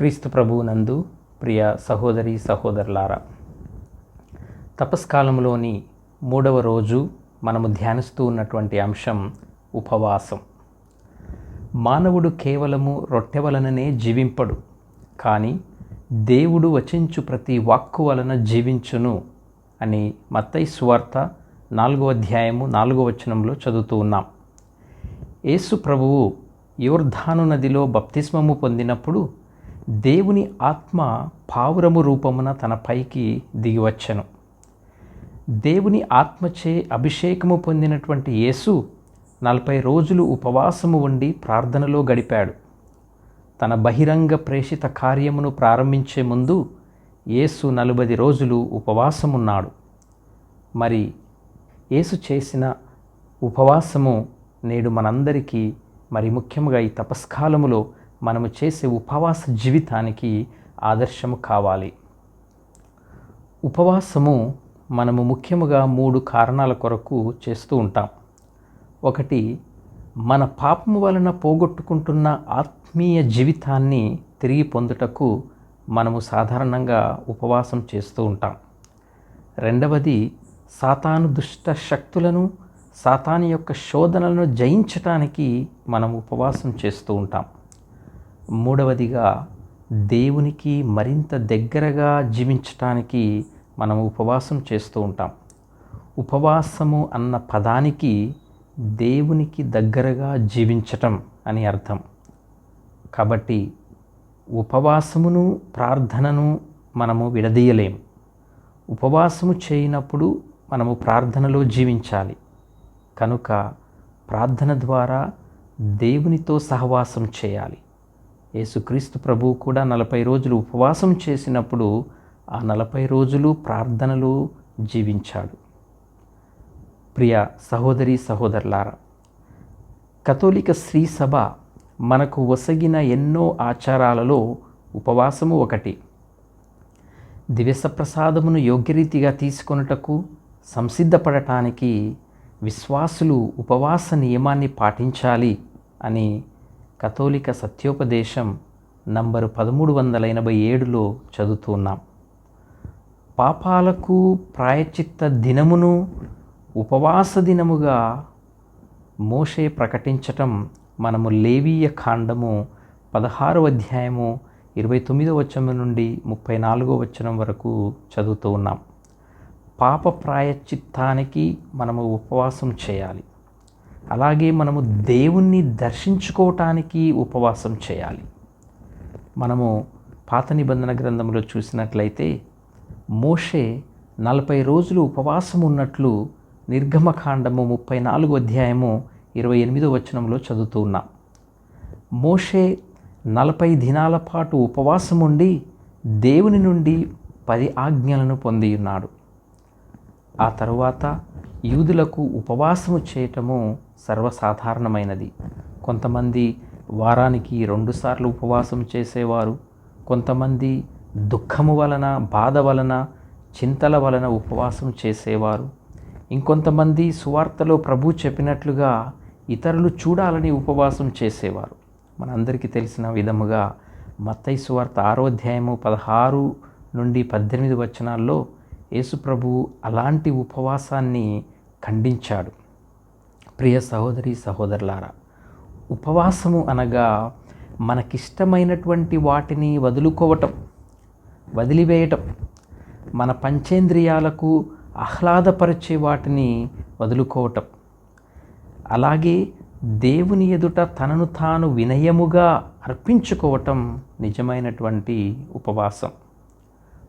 క్రీస్తు ప్రభువునందు ప్రియ సహోదరి సహోదరులారా తపస్కాలంలోని మూడవ రోజు మనము ధ్యానిస్తూ ఉన్నటువంటి అంశం ఉపవాసం. మానవుడు కేవలము రొట్టె వలననే జీవింపడు కానీ దేవుడు వచించు ప్రతి వాక్కు వలన జీవించును అని మత్తై సువార్త నాలుగో అధ్యాయము నాలుగో వచనంలో చదువుతూ ఉన్నాం. యేసు ప్రభువు యోర్ధాను నదిలో బప్తిస్మము పొందినప్పుడు దేవుని ఆత్మ పావురము రూపమున తన పైకి దిగివచ్చెను. దేవుని ఆత్మచే అభిషేకము పొందినటువంటి యేసు నలభై రోజులు ఉపవాసము ఉండి ప్రార్థనలో గడిపాడు. తన బహిరంగ ప్రేషిత కార్యమును ప్రారంభించే ముందు యేసు నలభై రోజులు ఉపవాసమున్నాడు. మరి యేసు చేసిన ఉపవాసము నేడు మనందరికీ మరి ముఖ్యంగా ఈ తపస్కాలములో మనము చేసే ఉపవాస జీవితానికి ఆదర్శము కావాలి. ఉపవాసము మనము ముఖ్యముగా మూడు కారణాల కొరకు చేస్తూ ఉంటాం. ఒకటి మన పాపము వలన పోగొట్టుకుంటున్న ఆత్మీయ జీవితాన్ని తిరిగి పొందుటకు మనము సాధారణంగా ఉపవాసం చేస్తూ ఉంటాం. రెండవది సాతాను దుష్ట శక్తులను సాతాను యొక్క శోధనలను జయించటానికి మనం ఉపవాసం చేస్తూ ఉంటాం. మూడవదిగా దేవునికి మరింత దగ్గరగా జీవించటానికి మనం ఉపవాసం చేస్తూ ఉంటాం. ఉపవాసము అన్న పదానికి దేవునికి దగ్గరగా జీవించటం అని అర్థం. కాబట్టి ఉపవాసమును ప్రార్థనను మనము విడదీయలేం. ఉపవాసము చేయనప్పుడు మనము ప్రార్థనలో జీవించాలి. కనుక ప్రార్థన ద్వారా దేవునితో సహవాసం చేయాలి. యేసుక్రీస్తు ప్రభువు కూడా నలభై రోజులు ఉపవాసం చేసినప్పుడు ఆ నలభై రోజులు ప్రార్థనలు జీవించాడు. ప్రియ సహోదరి సహోదరులారా కథోలిక స్త్రీ సభ మనకు వసగిన ఎన్నో ఆచారాలలో ఉపవాసము ఒకటి. దివ్యస ప్రసాదమును యోగ్యరీతిగా తీసుకొనుటకు సంసిద్ధపడటానికి విశ్వాసులు ఉపవాస నియమాన్ని పాటించాలి అని కథోలిక సత్యోపదేశం నంబరు పదమూడు వందల ఎనభై ఏడులో చదువుతున్నాం పాపాలకు ప్రాయచిత్త దినమును ఉపవాస దినముగా మోషే ప్రకటించటం మనము లేవీయ కాండము పదహారవ అధ్యాయము ఇరవై తొమ్మిదో వచనం నుండి ముప్పై నాలుగో వచనం వరకు చదువుతూ ఉన్నాం. పాప ప్రాయచిత్తానికి మనము ఉపవాసం చేయాలి. అలాగే మనము దేవుణ్ణి దర్శించుకోవటానికి ఉపవాసం చేయాలి. మనము పాత నిబంధన గ్రంథంలో చూసినట్లయితే మోషే నలభై రోజులు ఉపవాసం ఉన్నట్లు నిర్గమకాండము ముప్పై నాలుగు అధ్యాయము ఇరవై ఎనిమిదో వచనంలో చదువుతూ ఉన్నాం. మోషే నలభై దినాల పాటు ఉపవాసం ఉండి దేవుని నుండి పది ఆజ్ఞలను పొంది ఉన్నాడు. ఆ తరువాత యూదులకు ఉపవాసము చేయటము సర్వసాధారణమైనది. కొంతమంది వారానికి రెండుసార్లు ఉపవాసం చేసేవారు. కొంతమంది దుఃఖము వలన బాధ వలన చింతల వలన ఉపవాసం చేసేవారు. ఇంకొంతమంది సువార్తలో ప్రభు చెప్పినట్లుగా ఇతరులు చూడాలని ఉపవాసం చేసేవారు. మనందరికీ తెలిసిన విధముగా మత్తై సువార్త ఆరో అధ్యాయము పదహారు నుండి పద్దెనిమిది వచనాల్లో యేసుప్రభు అలాంటి ఉపవాసాన్ని ఖండించాడు. ప్రియ సహోదరి సహోదరులారా ఉపవాసము అనగా మనకిష్టమైనటువంటి వాటిని వదులుకోవటం వదిలివేయటం మన పంచేంద్రియాలకు ఆహ్లాదపరిచే వాటిని వదులుకోవటం. అలాగే దేవుని ఎదుట తనను తాను వినయముగా అర్పించుకోవటం నిజమైనటువంటి ఉపవాసం.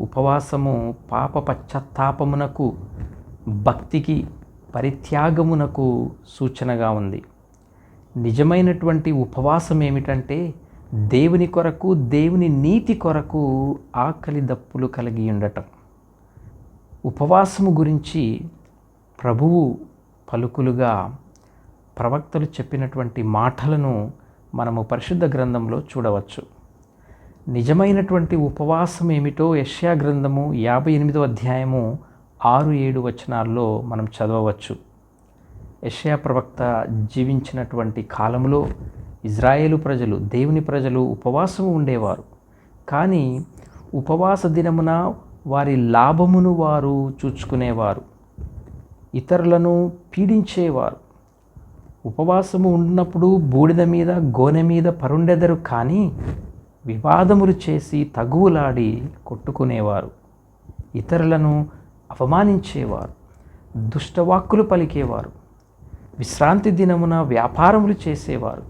ఉపవాసము పాప పశ్చాత్తాపమునకు భక్తికి పరిత్యాగమునకు సూచనగా ఉంది. నిజమైనటువంటి ఉపవాసం ఏమిటంటే దేవుని కొరకు దేవుని నీతి కొరకు ఆకలి దప్పులు కలిగి ఉండటం. ఉపవాసము గురించి ప్రభువు పలుకులుగా ప్రవక్తలు చెప్పినటువంటి మాటలను మనము పరిశుద్ధ గ్రంథంలో చూడవచ్చు. నిజమైనటువంటి ఉపవాసం ఏమిటో యష్యా గ్రంథము యాభై ఎనిమిదో అధ్యాయము ఆరు ఏడు వచనాల్లో మనం చదవవచ్చు. యషయా ప్రవక్త జీవించినటువంటి కాలంలో ఇజ్రాయేలు ప్రజలు దేవుని ప్రజలు ఉపవాసము ఉండేవారు. కానీ ఉపవాస దినమున వారి లాభమును వారు చూచుకునేవారు. ఇతరులను పీడించేవారు. ఉపవాసము ఉన్నప్పుడు బూడిద మీద గోనె మీద పరుండెదరు కానీ వివాదములు చేసి తగువులాడి కొట్టుకునేవారు. ఇతరులను అవమానించేవారు దుష్టవాక్కులు పలికేవారు విశ్రాంతి దినమున వ్యాపారములు చేసేవారు.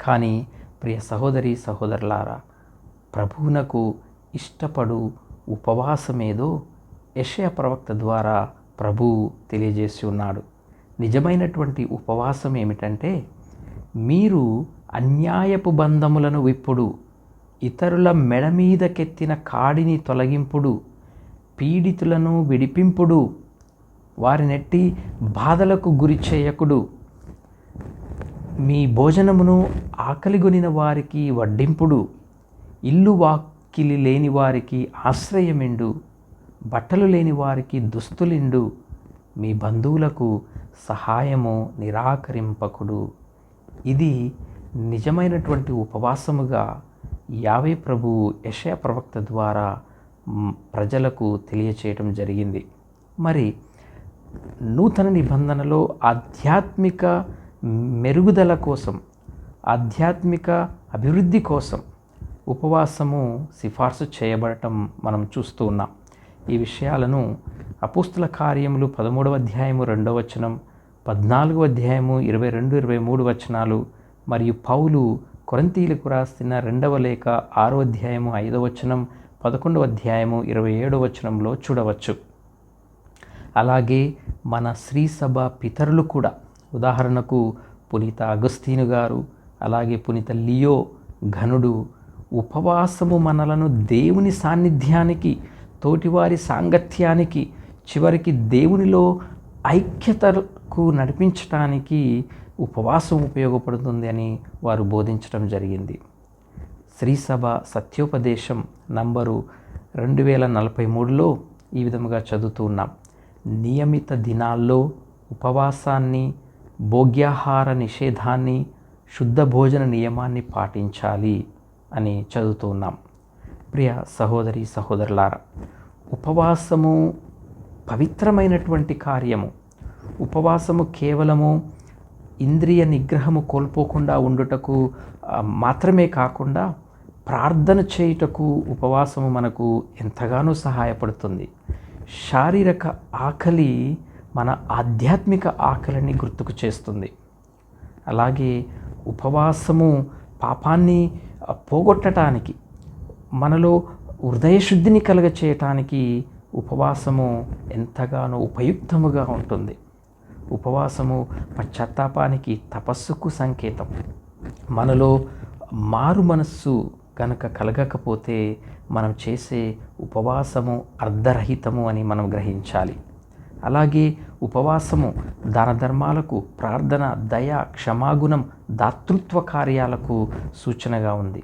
కానీ ప్రియ సహోదరి సహోదరులారా ప్రభువునకు ఇష్టపడు ఉపవాసమేదో యషయ ప్రవక్త ద్వారా ప్రభువు తెలియజేసి ఉన్నాడు. నిజమైనటువంటి ఉపవాసం ఏమిటంటే మీరు అన్యాయపు బంధములను విప్పుడు ఇతరుల మెడ మీదకెత్తిన కాడిని తొలగింపుడు పీడితులను విడిపింపుడు వారినెట్టి బాధలకు గురి చేయకుడు. మీ భోజనమును ఆకలిగొనిన వారికి వడ్డింపుడు. ఇల్లు వాకిలి లేని వారికి ఆశ్రయమిండు. బట్టలు లేని వారికి దుస్తులిండు. మీ బంధువులకు సహాయము నిరాకరింపకుడు. ఇది నిజమైనటువంటి ఉపవాసముగా యావే ప్రభు యశయ ప్రవక్త ద్వారా ప్రజలకు తెలియచేయటం జరిగింది. మరి నూతన నిబంధనలో ఆధ్యాత్మిక మెరుగుదల కోసం ఆధ్యాత్మిక అభివృద్ధి కోసం ఉపవాసము సిఫార్సు చేయబడటం మనం చూస్తూ ఉన్నాం. ఈ విషయాలను అపుస్తుల కార్యములు పదమూడవ అధ్యాయము రెండవ వచనం పద్నాలుగవ అధ్యాయము ఇరవై రెండు ఇరవై మూడు వచనాలు మరియు పౌలు కొరంతీలకు రాసిన రెండవ లేఖ ఆరో అధ్యాయము ఐదవ వచనం పదకొండవ అధ్యాయము ఇరవై ఏడవ వచనంలో చూడవచ్చు. అలాగే మన శ్రీ సభ పితరులు కూడా ఉదాహరణకు పునీత అగస్తీను గారు అలాగే పునీత లియో ఘనుడు ఉపవాసము మనలను దేవుని సాన్నిధ్యానికి తోటివారి సాంగత్యానికి చివరికి దేవునిలో ఐక్యతకు నడిపించటానికి ఉపవాసం ఉపయోగపడుతుంది అని వారు బోధించడం జరిగింది. శ్రీసభ సత్యోపదేశం నంబరు రెండు వేల నలభై మూడులో ఈ విధముగా చదువుతూ ఉన్నాం. నియమిత దినాల్లో ఉపవాసాన్ని భోగ్యాహార నిషేధాన్ని శుద్ధ భోజన నియమాన్ని పాటించాలి అని చదువుతూ ఉన్నాం. ప్రియ సహోదరి సహోదరులారా ఉపవాసము పవిత్రమైనటువంటి కార్యము. ఉపవాసము కేవలము ఇంద్రియ నిగ్రహము కోల్పోకుండా ఉండుటకు మాత్రమే కాకుండా ప్రార్థన చేయుటకు ఉపవాసము మనకు ఎంతగానో సహాయపడుతుంది. శారీరక ఆకలి మన ఆధ్యాత్మిక ఆకలిని గుర్తుకు చేస్తుంది. అలాగే ఉపవాసము పాపాన్ని పోగొట్టడానికి మనలో హృదయశుద్ధిని కలగ చేయటానికి ఉపవాసము ఎంతగానో ఉపయుక్తముగా ఉంటుంది. ఉపవాసము పశ్చాత్తాపానికి తపస్సుకు సంకేతం. మనలో మారు మనస్సు కనుక కలగకపోతే మనం చేసే ఉపవాసము అర్ధరహితము అని మనం గ్రహించాలి. అలాగే ఉపవాసము దాన ధర్మాలకు ప్రార్థన దయ క్షమాగుణం దాతృత్వ కార్యాలకు సూచనగా ఉంది.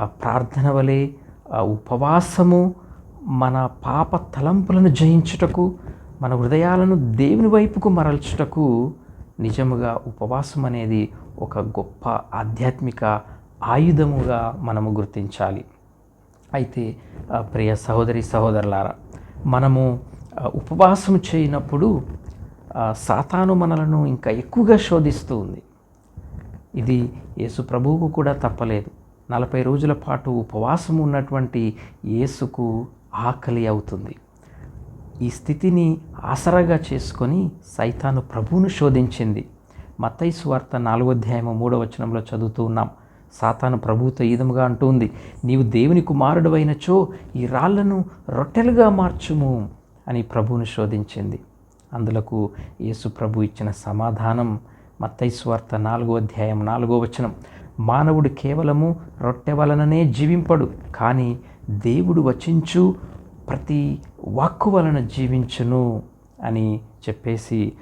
ఆ ప్రార్థన వలె ఆ ఉపవాసము మన పాప తలంపులను జయించుటకు మన హృదయాలను దేవుని వైపుకు మరల్చుటకు నిజముగా ఉపవాసం అనేది ఒక గొప్ప ఆధ్యాత్మిక ఆయుధముగా మనము గుర్తించాలి. అయితే ప్రియ సహోదరి సహోదరులారా మనము ఉపవాసం చేయనప్పుడు సాతాను మనలను ఇంకా ఎక్కువగా శోధిస్తూ ఉంది. ఇది యేసు ప్రభువుకు కూడా తప్పలేదు. నలభై రోజుల పాటు ఉపవాసం ఉన్నటువంటి యేసుకు ఆకలి అవుతుంది. ఈ స్థితిని ఆసరాగా చేసుకొని సైతాను ప్రభువును శోధించింది. మత్తయి వార్త నాలుగో అధ్యాయము మూడో వచనంలో చదువుతూ ఉన్నాం. సాతాను ప్రభువుతో ఈ విధముగా అంటుంది. నీవు దేవుని కుమారుడు అయినచో ఈ రాళ్ళను రొట్టెలుగా మార్చుము అని ప్రభువును శోధించింది. అందులకు యేసు ప్రభు ఇచ్చిన సమాధానం మత్తయి నాలుగో అధ్యాయం నాలుగో వచనం. మానవుడు కేవలము రొట్టె వలననే జీవింపడు కానీ దేవుడు వచించు ప్రతి వాక్కు వలన జీవించును అని చెప్పేసి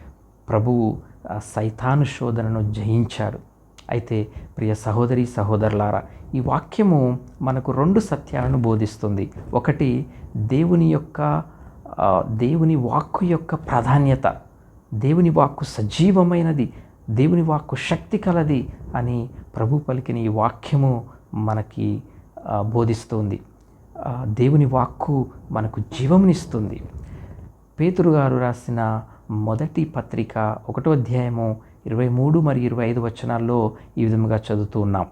ప్రభువు సైతాను శోధనను జయించాడు. అయితే ప్రియ సహోదరి సహోదరులారా ఈ వాక్యము మనకు రెండు సత్యాలను బోధిస్తుంది. ఒకటి దేవుని యొక్క దేవుని వాక్కు యొక్క ప్రాధాన్యత. దేవుని వాక్కు సజీవమైనది దేవుని వాక్కు శక్తి కలది అని ప్రభు పలికిన ఈ వాక్యము మనకి బోధిస్తుంది. దేవుని వాక్కు మనకు జీవమునిస్తుంది. పేతురు గారు రాసిన మొదటి పత్రిక ఒకటో అధ్యాయము ఇరవై మూడు మరియు ఇరవై ఐదు వచనాల్లో ఈ విధముగా చదువుతూ ఉన్నాం.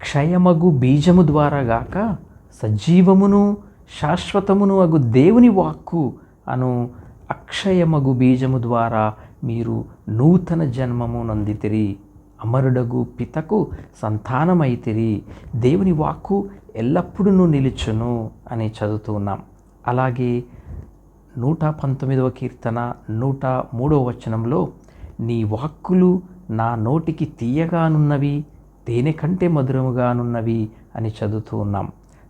క్షయమగు బీజము ద్వారా గాక సజీవమును శాశ్వతమును అగు దేవుని వాక్కు అను అక్షయమగు బీజము ద్వారా మీరు నూతన జన్మము నొందితిరి. అమరుడగు పితకు సంతానమైతిరి. దేవుని వాక్కు ఎల్లప్పుడూ నిలుచును అని చదువుతూ ఉన్నాం. అలాగే నూట పంతొమ్మిదవ కీర్తన నూట మూడవ వచనంలో నీ వాక్కులు నా నోటికి తీయగానున్నవి తేనె కంటే మధురముగానున్నవి అని చదువుతూ ఉన్నాం.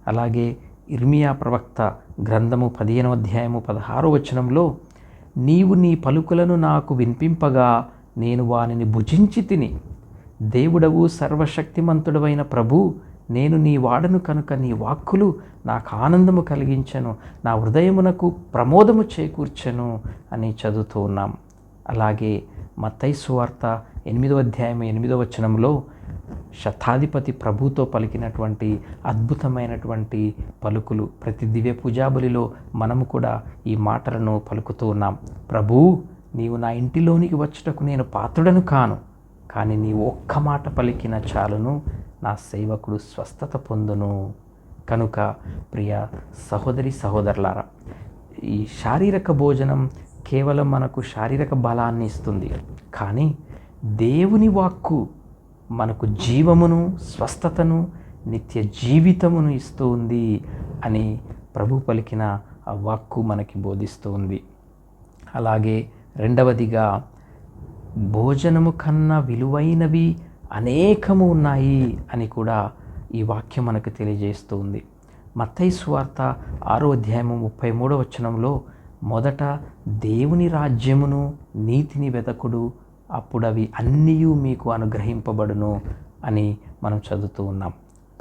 అలాగే ఇర్మియా ప్రవక్త గ్రంథము పదిహేనవ అధ్యాయము పదహారో వచనంలో నీవు నీ పలుకులను నాకు వినిపింపగా నేను వానిని భుజించి తిని దేవుడవు సర్వశక్తిమంతుడవైన ప్రభు నేను నీ వాడను కనుక నీ వాక్కులు నాకు ఆనందము కలిగించను నా హృదయమునకు ప్రమోదము చేకూర్చెను అని చదువుతూ ఉన్నాం. అలాగే మత్తయి సువార్త ఎనిమిదో అధ్యాయం ఎనిమిదో వచనంలో శతాధిపతి ప్రభుతో పలికినటువంటి అద్భుతమైనటువంటి పలుకులు. ప్రతి దివ్య పూజాబలిలో మనము కూడా ఈ మాటలను పలుకుతూ ఉన్నాం. ప్రభూ నీవు నా ఇంటిలోనికి వచ్చుటకు నేను పాత్రుడను కాను కానీ నీ ఒక్క మాట పలికిన చాలును. నా సేవకుడు స్వస్థత పొందును. కనుక ప్రియ సహోదరి సహోదరులారా ఈ శారీరక భోజనం కేవలం మనకు శారీరక బలాన్ని ఇస్తుంది. కానీ దేవుని వాక్కు మనకు జీవమును స్వస్థతను నిత్య జీవితమును ఇస్తూ ఉంది అని ప్రభు పలికిన ఆ వాక్కు మనకి బోధిస్తూ ఉంది. అలాగే రెండవదిగా భోజనము కన్నా విలువైనవి అనేకము ఉన్నాయి అని కూడా ఈ వాక్యం మనకు తెలియజేస్తూ ఉంది మత్తయి సువార్త ఆరో అధ్యాయము ముప్పై మూడో వచనంలో మొదట దేవుని రాజ్యమును నీతిని వెతకుడు అప్పుడు అవి అన్నీ మీకు అనుగ్రహింపబడును అని మనం చదువుతూ ఉన్నాం.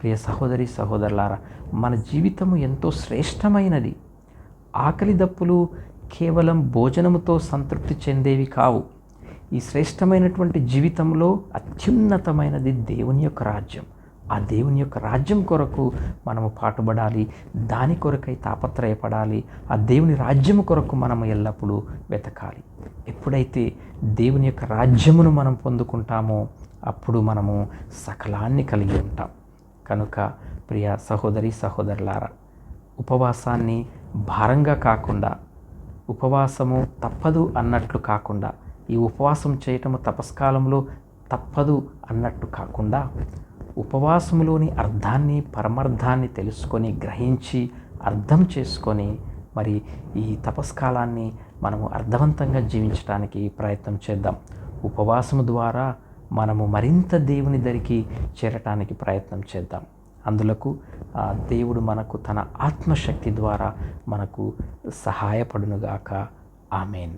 ప్రియ సహోదరి సహోదరులారా మన జీవితము ఎంతో శ్రేష్టమైనది. ఆకలి దప్పులు కేవలం భోజనముతో సంతృప్తి చెందేవి కావు. ఈ శ్రేష్టమైనటువంటి జీవితంలో అత్యున్నతమైనది దేవుని యొక్క రాజ్యం. ఆ దేవుని యొక్క రాజ్యం కొరకు మనము పాటుపడాలి దాని కొరకై తాపత్రయపడాలి ఆ దేవుని రాజ్యం కొరకు మనము ఎల్లప్పుడూ వెతకాలి. ఎప్పుడైతే దేవుని యొక్క రాజ్యమును మనం పొందుకుంటామో అప్పుడు మనము సకలాన్ని కలిగి ఉంటాం. కనుక ప్రియ సహోదరి సహోదరులారా ఉపవాసాన్ని భారంగా కాకుండా ఉపవాసము తప్పదు అన్నట్లు కాకుండా ఈ ఉపవాసం చేయటము తపస్కాలంలో తప్పదు అన్నట్టు కాకుండా ఉపవాసములోని అర్థాన్ని పరమార్థాన్ని తెలుసుకొని గ్రహించి అర్థం చేసుకొని మరి ఈ తపస్కాలాన్ని మనము అర్థవంతంగా జీవించడానికి ప్రయత్నం చేద్దాం. ఉపవాసము ద్వారా మనము మరింత దేవుని దరికి చేరటానికి ప్రయత్నం చేద్దాం. అందులకు దేవుడు మనకు తన ఆత్మశక్తి ద్వారా మనకు సహాయపడునుగాక. ఆమెన్.